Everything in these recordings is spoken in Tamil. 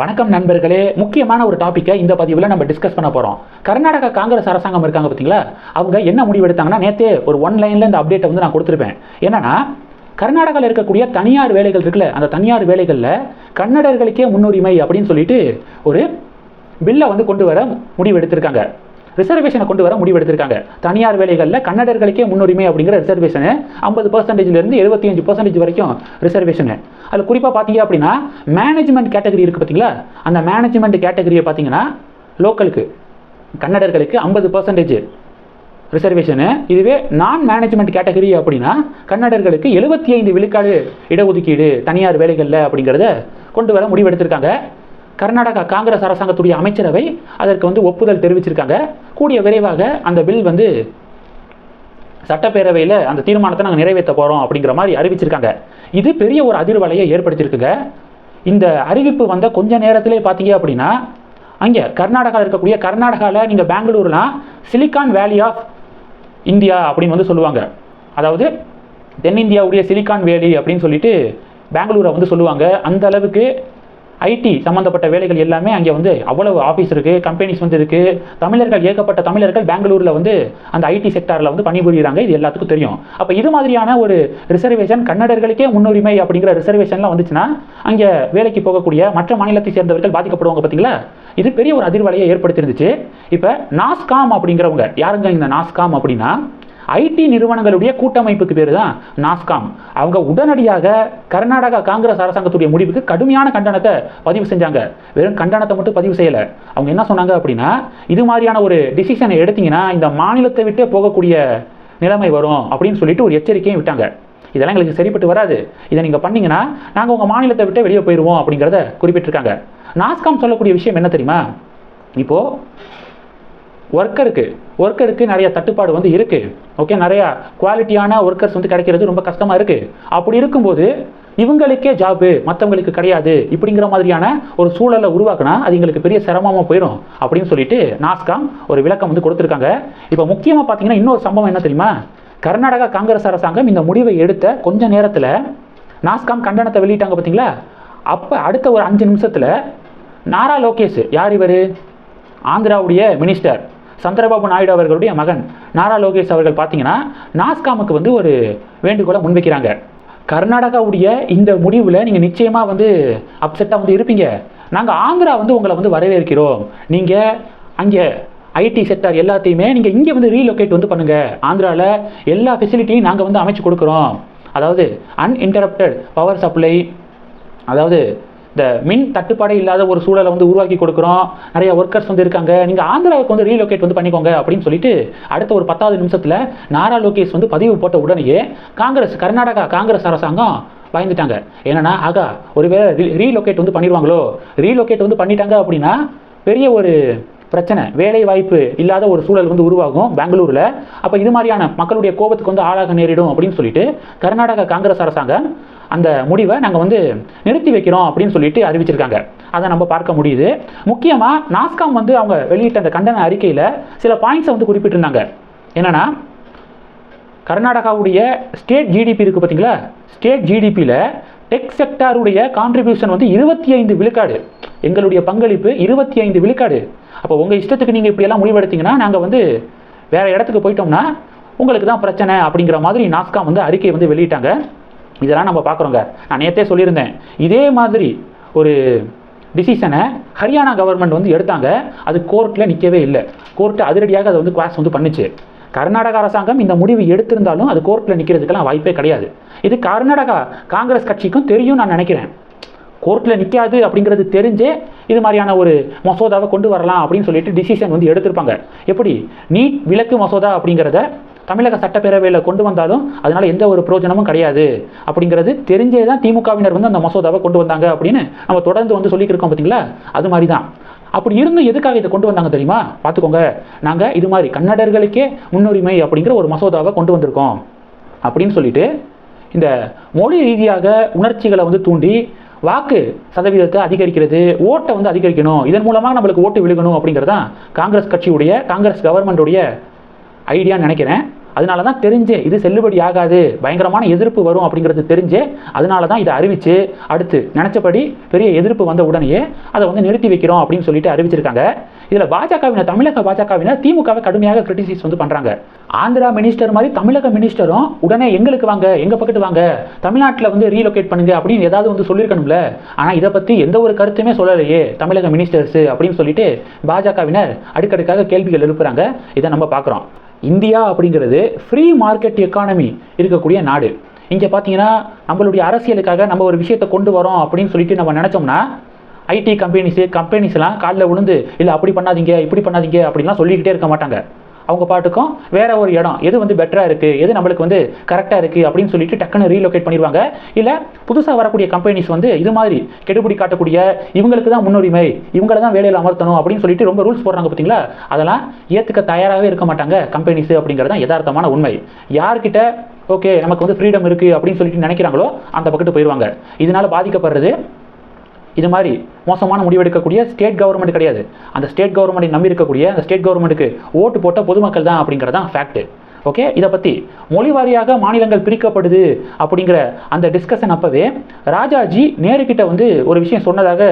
வணக்கம் நண்பர்களே முக்கியமான ஒரு டாப்பிக்கை இந்த பதிவில் நம்ம டிஸ்கஸ் பண்ண போகிறோம் கர்நாடகா காங்கிரஸ் அரசாங்கம் இருக்காங்க பார்த்தீங்களா அவங்க என்ன முடிவு எடுத்தாங்கன்னா நேற்றே ஒரு ஒன் லைனில் இந்த அப்டேட்டை வந்து நான் கொடுத்துருப்பேன். என்னன்னா கர்நாடகாவில் இருக்கக்கூடிய தனியார் வேலைகள் இருக்குல்ல அந்த தனியார் வேலைகளில் கன்னடர்களுக்கே முன்னுரிமை அப்படின்னு சொல்லிட்டு ஒரு பில்லை வந்து கொண்டு வர முடிவு எடுத்திருக்காங்க. ரிசர்வேஷனை கொண்டு வர முடிவெடுத்திருக்காங்க. தனியார் வேலைகளில் கன்னடர்களுக்கே முன்னுரிமை அப்படிங்கிற ரிசர்வேஷனு ஐம்பது பர்சன்டேஜ்லேருந்து எழுபத்தி அஞ்சு பர்சன்டேஜ் வரைக்கும் ரிசர்வேஷனு அதில் குறிப்பாக பார்த்தீங்க அப்படின்னா மேனேஜ்மெண்ட் கேட்டகரி இருக்குது பார்த்தீங்களா அந்த மேனேஜ்மெண்ட் கேட்டகரியை பார்த்தீங்கன்னா லோக்கலுக்கு கன்னடர்களுக்கு ஐம்பது பர்சன்டேஜ் ரிசர்வேஷனு இதுவே நான் மேனேஜ்மெண்ட் கேட்டகரி அப்படின்னா கன்னடர்களுக்கு எழுபத்தி ஐந்து விழுக்காடு இடஒதுக்கீடு தனியார் வேலைகளில் அப்படிங்கிறத கொண்டு வர முடிவெடுத்திருக்காங்க. கர்நாடகா காங்கிரஸ் அரசாங்கத்துடைய அமைச்சரவை அதற்கு வந்து ஒப்புதல் தெரிவிச்சிருக்காங்க. கூடிய விரைவாக அந்த பில் வந்து சட்டப்பேரவையில் அந்த தீர்மானத்தை நாங்கள் நிறைவேற்ற போகிறோம் அப்படிங்கிற மாதிரி அறிவிச்சிருக்காங்க. இது பெரிய ஒரு அதிர்வலையை ஏற்படுத்தியிருக்குங்க. இந்த அறிவிப்பு வந்த கொஞ்ச நேரத்திலே பார்த்தீங்க அப்படின்னா அங்கே கர்நாடகாவில் இருக்கக்கூடிய கர்நாடகாவில் நீங்கள் பெங்களூர்லாம் சிலிக்கான் வேலி ஆஃப் இந்தியா அப்படின்னு வந்து சொல்லுவாங்க. அதாவது தென்னிந்தியாவுடைய சிலிக்கான் வேலி அப்படின்னு சொல்லிட்டு பெங்களூரை வந்து சொல்லுவாங்க. அந்த அளவுக்கு ஐடி சம்மந்தப்பட்ட வேலைகள் எல்லாமே அங்கே வந்து அவ்வளவு ஆஃபீஸ் இருக்குது கம்பெனிஸ் வந்து இருக்குது தமிழர்கள் ஏகப்பட்ட தமிழர்கள் பெங்களூரில் வந்து அந்த ஐடி செக்டாரில் வந்து பணிபுரிகிறாங்க இது எல்லாத்துக்கும் தெரியும். அப்போ இது மாதிரியான ஒரு ரிசர்வேஷன் கன்னடர்களுக்கே முன்னுரிமை அப்படிங்கிற ரிசர்வேஷன்லாம் வந்துச்சுன்னா அங்கே வேலைக்கு போகக்கூடிய மற்ற மாநிலத்தை சேர்ந்தவர்கள் பாதிக்கப்படுவாங்க பார்த்தீங்களா இது பெரிய ஒரு அதிர்வலையை ஏற்படுத்தியிருந்துச்சு. இப்போ நாஸ்காம் அப்படிங்கிறவங்க யாருங்க இந்த நாஸ்காம் அப்படின்னா ஐடி நிறுவனங்களுடைய கூட்டமைப்புக்கு பேர் தான் நாஸ்காம். அவங்க உடனடியாக கர்நாடகா காங்கிரஸ் அரசாங்கத்துடைய முடிவுக்கு கடுமையான கண்டனத்தை பதிவு செஞ்சாங்க. வெறும் கண்டனத்தை மட்டும் பதிவு செய்யலை. அவங்க என்ன சொன்னாங்க அப்படின்னா இது மாதிரியான ஒரு டிசிஷனை எடுத்தீங்கன்னா இந்த மாநிலத்தை விட்டே போகக்கூடிய நிலைமை வரும் அப்படின்னு சொல்லிட்டு ஒரு எச்சரிக்கையும் விட்டாங்க. இதெல்லாம் எங்களுக்கு சரிப்பட்டு வராது. இதை நீங்கள் பண்ணீங்கன்னா நாங்கள் உங்கள் மாநிலத்தை விட்டு வெளியே போயிடுவோம் அப்படிங்கிறத குறிப்பிட்டிருக்காங்க. நாஸ்காம் சொல்லக்கூடிய விஷயம் என்ன தெரியுமா? இப்போது ஒர்க்கருக்கு ஒர்க்கருக்கு நிறைய தட்டுப்பாடு வந்து இருக்குது ஓகே நிறையா குவாலிட்டியான ஒர்க்கர்ஸ் வந்து கிடைக்கிறது ரொம்ப கஷ்டமாக இருக்குது அப்படி இருக்கும்போது இவங்களுக்கே ஜாபு மற்றவங்களுக்கு கிடையாது இப்படிங்கிற மாதிரியான ஒரு சூழலை உருவாக்குனா அது எங்களுக்கு பெரிய சிரமமாக போயிடும் அப்படின்னு சொல்லிட்டு நாஸ்காம் ஒரு விளக்கம் வந்து கொடுத்துருக்காங்க. இப்போ முக்கியமாக பார்த்தீங்கன்னா இன்னொரு சம்பவம் என்ன தெரியுமா? கர்நாடகா காங்கிரஸ் அரசாங்கம் இந்த முடிவை எடுத்த கொஞ்ச நேரத்தில் நாஸ்காம் கண்டனத்தை வெளியிட்டாங்க பார்த்தீங்களா அப்போ அடுத்த ஒரு அஞ்சு நிமிஷத்தில் நாரா லோகேஷ் யார் இவர்? ஆந்திராவுடைய மினிஸ்டர் சந்திரபாபு நாயுடு அவர்களுடைய மகன் நாரா லோகேஷ் அவர்கள் பார்த்தீங்கன்னா நாஸ்காமுக்கு வந்து ஒரு வேண்டுகோளை முன்வைக்கிறாங்க. கர்நாடகாவுடைய இந்த முடிவில் நீங்கள் நிச்சயமாக வந்து அப்செட்டாக வந்து இருப்பீங்க. நாங்கள் ஆந்திரா வந்து உங்களை வந்து வரவேற்கிறோம். நீங்கள் அங்கே ஐடி செக்டார் எல்லாத்தையுமே நீங்கள் இங்கே வந்து ரீலொகேட் வந்து பண்ணுங்கள் ஆந்திராவில் எல்லா ஃபெசிலிட்டியும் நாங்கள் வந்து அமைச்சு கொடுக்குறோம். அதாவது அன்இன்டரப்டட் பவர் சப்ளை அதாவது இந்த மின் தட்டுப்பாடே இல்லாத ஒரு சூழலை வந்து உருவாக்கி கொடுக்குறோம். நிறைய ஒர்க்கர்ஸ் வந்து இருக்காங்க. நீங்கள் ஆந்திராவுக்கு வந்து ரீலொகேட் வந்து பண்ணிக்கோங்க அப்படின்னு சொல்லிட்டு அடுத்த ஒரு பத்தாவது நிமிஷத்தில் நாரா லோகேஷ் வந்து பதிவு போட்ட உடனேயே காங்கிரஸ் கர்நாடகா காங்கிரஸ் அரசாங்கம் பயந்துட்டாங்க. என்னன்னா ஆகா ஒருவேளை ரீலொகேட் வந்து பண்ணிடுவாங்களோ? ரீலொகேட் வந்து பண்ணிட்டாங்க அப்படின்னா பெரிய ஒரு பிரச்சனை. வேலை வாய்ப்பு இல்லாத ஒரு சூழல் வந்து உருவாகும் பெங்களூரில். அப்போ இது மாதிரியான மக்களுடைய கோபத்துக்கு வந்து ஆளாக நேரிடும் அப்படின்னு சொல்லிட்டு கர்நாடகா காங்கிரஸ் அரசாங்கம் அந்த முடிவை நாங்கள் வந்து நிறுத்தி வைக்கிறோம் அப்படின்னு சொல்லிட்டு அறிவிச்சிருக்காங்க. அதை நம்ம பார்க்க முடியுது. முக்கியமாக நாஸ்காம் வந்து அவங்க வெளியிட்ட அந்த கண்டன அறிக்கையில் சில பாயிண்ட்ஸை வந்து குறிப்பிட்டிருந்தாங்க. என்னென்னா கர்நாடகாவுடைய ஸ்டேட் ஜிடிபி இருக்குது பார்த்தீங்களா ஸ்டேட் ஜிடிபியில் டெக் செக்டாருடைய கான்ட்ரிபியூஷன் வந்து இருபத்தி ஐந்து விழுக்காடு. எங்களுடைய பங்களிப்பு இருபத்தி ஐந்து விழுக்காடு. அப்போ உங்கள் இஷ்டத்துக்கு நீங்கள் இப்படியெல்லாம் முடிவெடுத்தீங்கன்னா நாங்கள் வந்து வேறு இடத்துக்கு போயிட்டோம்னா உங்களுக்கு தான் பிரச்சனை அப்படிங்கிற மாதிரி நாஸ்காம் வந்து அறிக்கையை வந்து வெளியிட்டாங்க. இதெல்லாம் நம்ம பார்க்குறோங்க. நான் நேற்றே சொல்லியிருந்தேன். இதே மாதிரி ஒரு டிசிஷனை ஹரியானா கவர்மெண்ட் வந்து எடுத்தாங்க. அது கோர்ட்டில் நிற்கவே இல்லை. கோர்ட்டு அதிரடியாக அதை வந்து கிளாஸ் வந்து பண்ணுச்சு. கர்நாடக அரசாங்கம் இந்த முடிவு எடுத்திருந்தாலும் அது கோர்ட்டில் நிற்கிறதுக்கெல்லாம் வாய்ப்பே கிடையாது. இது கர்நாடகா காங்கிரஸ் கட்சிக்கும் தெரியும் நான் நினைக்கிறேன். கோர்ட்டில் நிற்காது அப்படிங்கிறது தெரிஞ்சே இது மாதிரியான ஒரு மசோதாவை கொண்டு வரலாம் அப்படின்னு சொல்லிட்டு டிசிஷன் வந்து எடுத்திருப்பாங்க. எப்படி? நீட் விலக்கு மசோதா அப்படிங்கிறத தமிழக சட்டப்பேரவையில் கொண்டு வந்தாலும் அதனால் எந்த ஒரு பிரயோஜனமும் கிடையாது. அப்படிங்கிறது தெரிஞ்சே தான் திமுகவினர் வந்து அந்த மசோதாவை கொண்டு வந்தாங்க அப்படின்னு நம்ம தொடர்ந்து வந்து சொல்லிட்டு இருக்கோம் பார்த்தீங்களா அது மாதிரி தான் அப்படி இருந்தும் எதுக்காக இதை கொண்டு வந்தாங்க தெரியுமா? பார்த்துக்கோங்க நாங்கள் இது மாதிரி கன்னடர்களுக்கே முன்னுரிமை அப்படிங்கிற ஒரு மசோதாவை கொண்டு வந்திருக்கோம். அப்படின்னு சொல்லிட்டு இந்த மொழி ரீதியாக உணர்ச்சிகளை வந்து தூண்டி வாக்கு சதவீதத்தை அதிகரிக்கிறது ஓட்டை வந்து அதிகரிக்கணும் இதன் மூலமாக நம்மளுக்கு ஓட்டு விழுகணும் அப்படிங்கிறதான் காங்கிரஸ் கட்சியுடைய காங்கிரஸ் கவர்மெண்ட்டுடைய ஐடியான்னு நினைக்கிறேன். அதனால தான் தெரிஞ்சே இது செல்லுபடி ஆகாது பயங்கரமான எதிர்ப்பு வரும் அப்படிங்கிறது தெரிஞ்சே அதனால தான் இதை அறிவிச்சு அடுத்து நினச்சபடி பெரிய எதிர்ப்பு வந்த உடனேயே அதை வந்து நிறுத்தி வைக்கிறோம் அப்படின்னு சொல்லிட்டு அறிவிச்சிருக்காங்க. இதில் பாஜகவினர் தமிழக பாஜகவினர் திமுகவை கடுமையாக கிரிட்டிசைஸ் வந்து பண்ணுறாங்க ஆந்திரா மினிஸ்டர் மாதிரி தமிழக மினிஸ்டரும் உடனே எங்களுக்கு வாங்க எங்கள் பக்கத்து வாங்க தமிழ்நாட்டில் வந்து ரீலொகேட் பண்ணுங்க அப்படின்னு ஏதாவது வந்து சொல்லியிருக்கணும்ல. ஆனால் இதை பற்றி எந்த ஒரு கருத்துமே சொல்லலையே தமிழக மினிஸ்டர்ஸ் அப்படின்னு சொல்லிட்டு பாஜகவினர் அடுக்கடுக்காக கேள்விகள் எழுப்புறாங்க. இதை நம்ம பார்க்குறோம். இந்தியா அப்படிங்கிறது ஃப்ரீ மார்க்கெட் எக்கானமி இருக்கக்கூடிய நாடு. இங்கே பார்த்தீங்கன்னா நம்மளுடைய அரசியலுக்காக நம்ம ஒரு விஷயத்தை கொண்டு வரோம் அப்படின்னு சொல்லிட்டு நம்ம நினச்சோம்னா ஐடி கம்பெனிஸு கம்பெனிஸ்லாம் காலில் விழுந்து இல்லை அப்படி பண்ணாதீங்க இப்படி பண்ணாதீங்க அப்படின்லாம் சொல்லிக்கிட்டே இருக்க மாட்டாங்க. அவங்க பாட்டுக்கும் வேற ஒரு இடம். எது வந்து பெட்டராக இருக்குது எது நம்மளுக்கு வந்து கரெக்டாக இருக்குது அப்படின்னு சொல்லிட்டு டக்குன்னு ரீலோகேட் பண்ணிடுவாங்க இல்லை புதுசாக வரக்கூடிய கம்பெனிஸ் வந்து இது மாதிரி கெடுபிடி காட்டக்கூடிய இவங்களுக்கு தான் முன்னுரிமை இவங்கள தான் வேலையில் அமர்த்தணும் அப்படின்னு சொல்லிட்டு ரொம்ப ரூல்ஸ் போடுறாங்க பார்த்தீங்களா அதெல்லாம் ஏற்றுக்க தயாராகவே இருக்க மாட்டாங்க கம்பெனிஸ் அப்படிங்கிறது தான் யதார்த்தமான உண்மை. யார்கிட்ட ஓகே நமக்கு வந்து ஃப்ரீடம் இருக்குது அப்படின்னு சொல்லிட்டு நினைக்கிறாங்களோ அந்த பக்கத்து போயிடுவாங்க இதனால் பாதிக்கப்படுறது இது மாதிரி மோசமான முடிவெடுக்கக்கூடிய ஸ்டேட் கவர்மெண்ட் கிடையாது. அந்த ஸ்டேட் கவர்மெண்ட்டை நம்பி இருக்கக்கூடிய அந்த ஸ்டேட் கவர்மெண்ட்டுக்கு ஓட்டு போட்ட பொதுமக்கள் தான் அப்படிங்கிறது தான் ஃபேக்ட் ஓகே இதை பற்றி மொழி வாரியாக மாநிலங்கள் பிரிக்கப்படுது அப்படிங்கிற அந்த டிஸ்கஷன் அப்போவே ராஜாஜி நேருக்கிட்ட வந்து ஒரு விஷயம் சொன்னதாக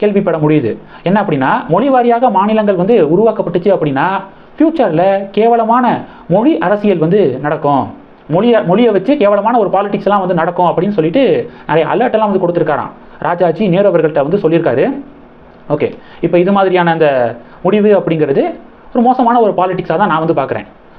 கேள்விப்பட முடியுது. என்ன அப்படின்னா மொழி வாரியாக மாநிலங்கள் வந்து உருவாக்கப்பட்டுச்சு அப்படின்னா ஃப்யூச்சரில் கேவலமான மொழி அரசியல் வந்து நடக்கும். மொழியை மொழியை வச்சு கேவலமான ஒரு பாலிடிக்ஸ்லாம் வந்து நடக்கும் அப்படின்னு சொல்லிட்டு நிறைய alert எல்லாம் வந்து கொடுத்துருக்காராம். ராஜாஜி நேரு அவர்கள்ட்ட வந்து சொல்லியிருக்காரு. ஓகே இப்போ இது மாதிரியான அந்த முடிவு அப்படிங்கிறது ஒரு மோசமான ஒரு பாலிடிக்ஸாக தான் நான் வந்து பார்க்குறேன்.